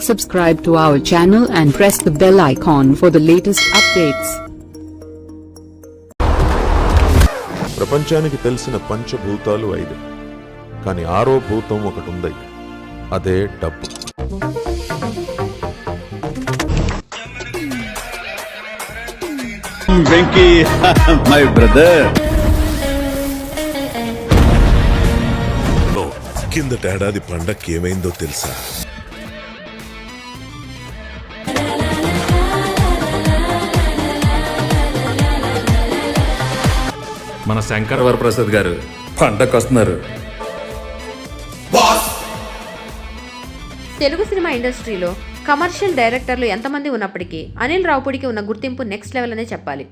Subscribe to our channel and press the bell icon for the latest updates. ప్రపంచానికి తెలిసిన పంచభూతాలు ఐదు కానీ ఆరో భూతం ఒకటి ఉంది అదే డబ్బు వెంకీ మై బ్రదర్ కిందటేడాది పండక్కి ఏమైందో తెలుసా? మన శంకర్ వరప్రసాద్ గారు పండక్కి వస్తున్నారు. తెలుగు సినిమా ఇండస్ట్రీలో కమర్షియల్ డైరెక్టర్లు ఎంతమంది ఉన్నప్పటికీ అనిల్ రావుపూడికి ఉన్న గుర్తింపు నెక్స్ట్ లెవెల్ అనే చెప్పాలి.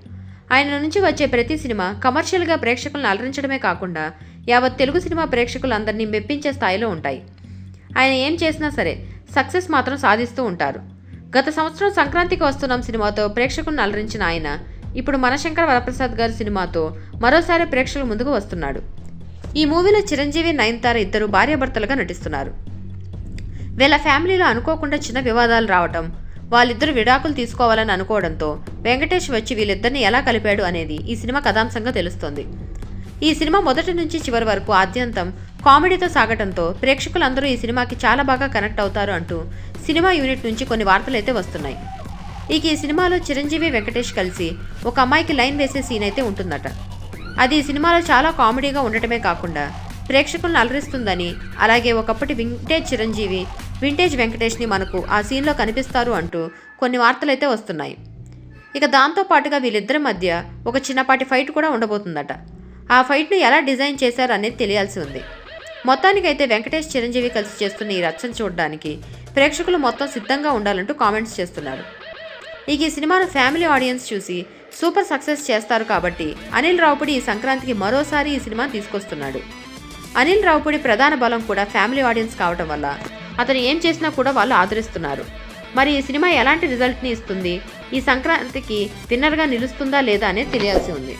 ఆయన నుంచి వచ్చే ప్రతి సినిమా కమర్షియల్గా ప్రేక్షకులను అలరించడమే కాకుండా యావత్ తెలుగు సినిమా ప్రేక్షకులందరినీ మెప్పించే స్థాయిలో ఉంటాయి. ఆయన ఏం చేసినా సరే సక్సెస్ మాత్రం సాధిస్తూ ఉంటారు. గత సంవత్సరం సంక్రాంతికి వస్తున్నాం సినిమాతో ప్రేక్షకులను అలరించిన ఆయన ఇప్పుడు మనశంకర వరప్రసాద్ గారి సినిమాతో మరోసారి ప్రేక్షకుల ముందుకు వస్తున్నాడు. ఈ మూవీలో చిరంజీవి నయనతార ఇద్దరు భార్యాభర్తలుగా నటిస్తున్నారు. వీళ్ళ ఫ్యామిలీలో అనుకోకుండా చిన్న వివాదాలు రావటం వాళ్ళిద్దరు విడాకులు తీసుకోవాలని అనుకోవడంతో వెంకటేష్ వచ్చి వీళ్ళిద్దరిని ఎలా కలిపాడు అనేది ఈ సినిమా కథాంశంగా తెలుస్తోంది. ఈ సినిమా మొదటి నుంచి చివరి వరకు ఆద్యంతం కామెడీతో సాగటంతో ప్రేక్షకులందరూ ఈ సినిమాకి చాలా బాగా కనెక్ట్ అవుతారు అంటూ సినిమా యూనిట్ నుంచి కొన్ని వార్తలు అయితే వస్తున్నాయి. ఇక ఈ సినిమాలో చిరంజీవి వెంకటేష్ కలిసి ఒక అమ్మాయికి లైన్ వేసే సీన్ అయితే ఉంటుందట. అది ఈ సినిమాలో చాలా కామెడీగా ఉండటమే కాకుండా ప్రేక్షకులను అలరిస్తుందని అలాగే ఒకప్పటి వింటేజ్ చిరంజీవి వింటేజ్ వెంకటేష్ని మనకు ఆ సీన్లో కనిపిస్తారు అంటూ కొన్ని వార్తలైతే వస్తున్నాయి. ఇక దాంతో పాటుగా వీళ్ళిద్దరి మధ్య ఒక చిన్నపాటి ఫైట్ కూడా ఉండబోతుందట. ఆ ఫైట్ను ఎలా డిజైన్ చేశారు అనేది తెలియాల్సి ఉంది. మొత్తానికైతే వెంకటేష్ చిరంజీవి కలిసి చేస్తున్న ఈ రచ్చను చూడడానికి ప్రేక్షకులు మొత్తం సిద్ధంగా ఉండాలంటూ కామెంట్స్ చేస్తున్నారు. ఇక ఈ సినిమాను ఫ్యామిలీ ఆడియన్స్ చూసి సూపర్ సక్సెస్ చేస్తారు కాబట్టి అనిల్ రావుపూడి ఈ సంక్రాంతికి మరోసారి ఈ సినిమా తీసుకొస్తున్నాడు. అనిల్ రావుపూడి ప్రధాన బలం కూడా ఫ్యామిలీ ఆడియన్స్ కావటం వల్ల అతను ఏం చేసినా కూడా వాళ్ళు ఆదరిస్తున్నారు. మరి ఈ సినిమా ఎలాంటి రిజల్ట్ని ఇస్తుంది? ఈ సంక్రాంతికి విన్నర్గా నిలుస్తుందా లేదా అనేది తెలియాల్సి ఉంది.